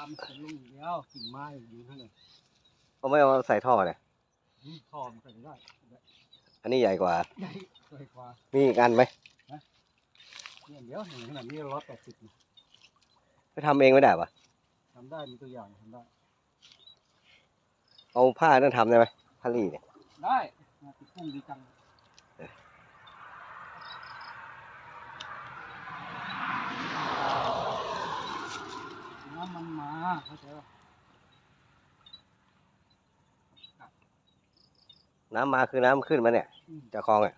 ามนเป็นลุงเดียวกิ่งไม้อยู่นั่นเลยเขาไม่เอาใส่ท่อเนี่ยทอมนใส่ได้อันนี้ใหญ่กว่า ใหญ่ใหญ่กว่ามีอีกอันไหมเนี่ยเดี๋ยวเห็นขนาดนี้ร้อยแปดสิบไปทำเองไม่ได้ปะทำได้มีตัวอย่างทำได้ เอาผ้านั่นทำได้ไหมผ้าลี่เนี่ย ได้งานติดพุ่งดีจังน้ำมันมาเข้าใจป่ะ น้ำมาคือน้ำขึ้นมาเนี่ยอืมจากคลองอะ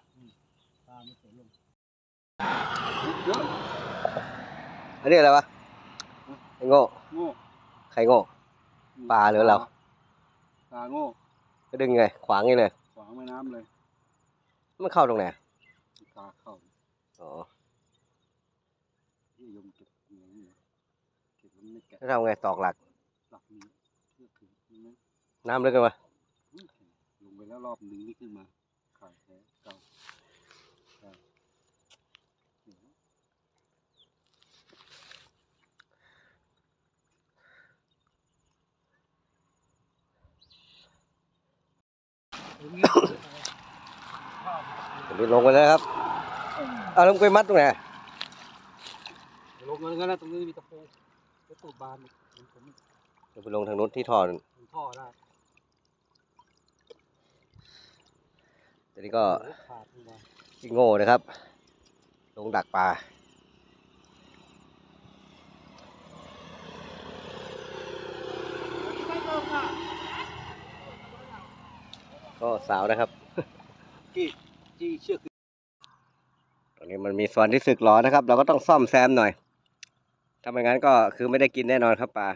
ตามไม่เสียลงอันนี้อะไรวะไอ้โง่โง่ใครโง่ปลาหรือเราปลาโง่ก็ดึงไง ขวางนี่เลย ขวางแม่น้ำเลย มันเข้าตรงไหนปลาเข้าอ๋อที่ยมเก็บเงี้ยเก็บมันไม่แกะแล้วทำไงตอกหลักหลักนี้เลือกถึงนี่ไหมน้ำลึกกันวะอืม ลงไปแล้วรอบนึงนี่ขึ้นมาขายแท้เก่าใช่เดี๋ยวอันนี้ลงไปแล้วครับ เอาลงไปมัดตรงไหน ลงมาแล้วนะตรงนี้มีตะปูตะปูบานมันผมลงไปลงทางนู้นที่ท่อนั่นมันท่อได้ ทีนี้ก็โอ้โหขาดมาที่โง่นะครับ ลงดักปลาก็สาวนะครับจี้เชือกตอนนี้มันมีส่วนที่สึกหรอนะครับ เราก็ต้องซ่อมแซมหน่อยถ้าไม่งั้นก็คือไม่ได้กินแน่นอนครับปลา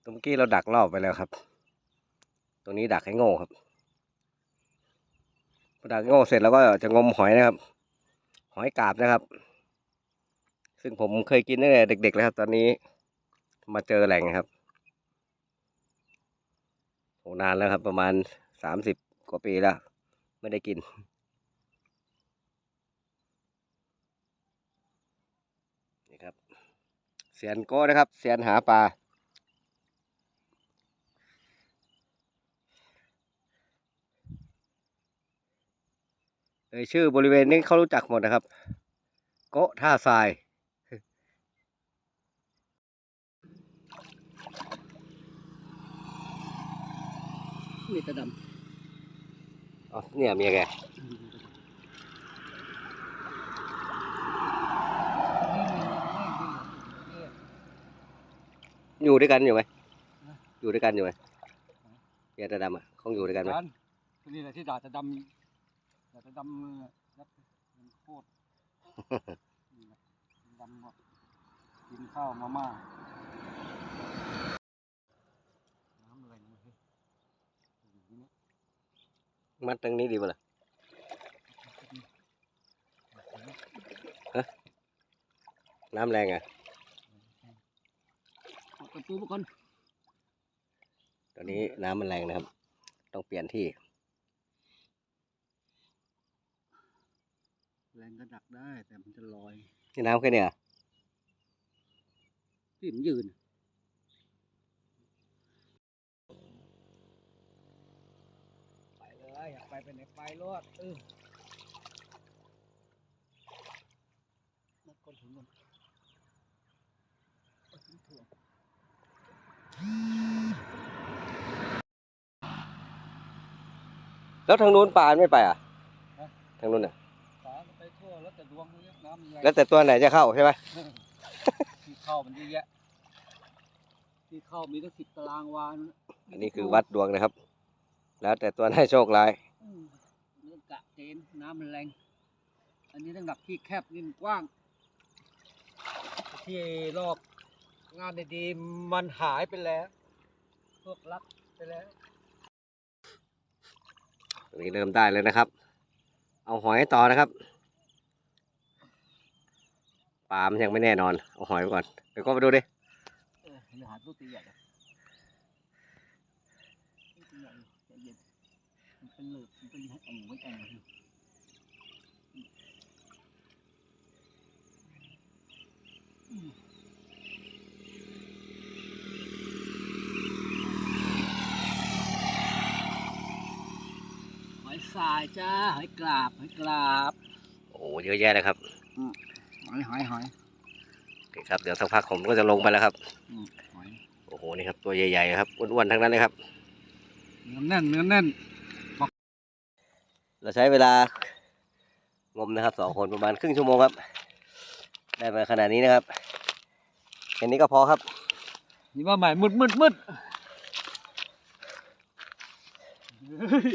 ตรง เมื่อกี้เราดักรอบไปแล้วครับ ตรงนี้ดักให้โง่ครับพอดักโง่เสร็จแล้วก็จะงมหอยนะครับ หอยกาบนะครับ ซึ่งผมเคยกินตั้งแต่เด็กๆแล้วครับ ตอนนี้มาเจอแหล่งครับโหนานแล้วครับ ประมาณสามสิบกว่าปีแล้ว ไม่ได้กินนี่ครับเสียนโก้นะครับเสียนหาปลา เอ่ยชื่อบริเวณนี้เขารู้จักหมดนะครับ โกะท่าทรายมีตะดอ๋อเนี่ยเมียแกำอยู่ด้วยกันอยู่ไหมอยู่ด้วยกันอยู่ไหมเมียตาดำอะคงอยู่ด้วยกันไหมกันนี่แหละที่ด่าจะดำ ด่าจะดำมือยัดมันโคตรนี่แหละดำแบบกินข้าวมาม่าน้ำอะไรเนี่ยเฮ้ยอยู่นี่มัดตรงนี้ดีป่ะล่ะน้ำแรงอะเอาตะปูมาก่อนตอนนี้น้ำมันแรงนะครับ ต้องเปลี่ยนที่ แรงก็ดักได้แต่มันจะลอยที่น้ำแค่เนี้ยพี่มันยืน ไปเลยอยากไปเป็นไหนไปรอดเออนักคนถึงมันเอาถึงถ่วงแล้วทางนู้นปลาไม่ไปอะ ทางนู้นอะสาไปทั่ว แล้วแต่ดวงมันเยอะน้ำมันแรงแล้วแต่ตัวไหนจะเข้าใช่ไหมที่เข้ามันเยอะแยะที่เข้ามีตั้งสิบตารางวานะอันนี้คือวัดดวงนะครับ แล้วแต่ตัวไหนโชคร้าย อืมเรื่องกะเจนน้ำมันแรง อันนี้ต้องดักที่แคบนี่มันกว้าง ที่รอบงานดีๆมันหายไปแล้ว พวกรักไปแล้ว ตรงนี้เริ่มได้เลยนะครับ เอาหอยต่อนะครับ ปลามันยังไม่แน่นอน เอาหอยไปก่อน เดี๋ยวก็ไปดูดิเออเดี๋ยวหาตู้ตีใหญ่เลยตู้ตีใหญ่ใจเย็นมันเป็นเหลือบมันเป็นแอ่งเป็นแอ่งหอยสายจ้า หอยกราบ หอยกราบ โอ้โหเยอะแยะเลยครับห อยหอยหอยโอเคครับเดี๋ยวสักพักผมก็จะลงไปแล้วครับอืมหอยโอ้โหนี่ครับตัวใหญ่ๆครับอ้วนๆทั้งนั้นเลยครับเนื้อแน่นเนื้อแน่นเราใช้เวลางมนะครับสองคนประมาณครึ่งชั่วโมงครับ ได้มาขนาดนี้นะครับแค่นี้ก็พอครับ นี่ว่าใหม่มืดมืดมืดเฮ้ย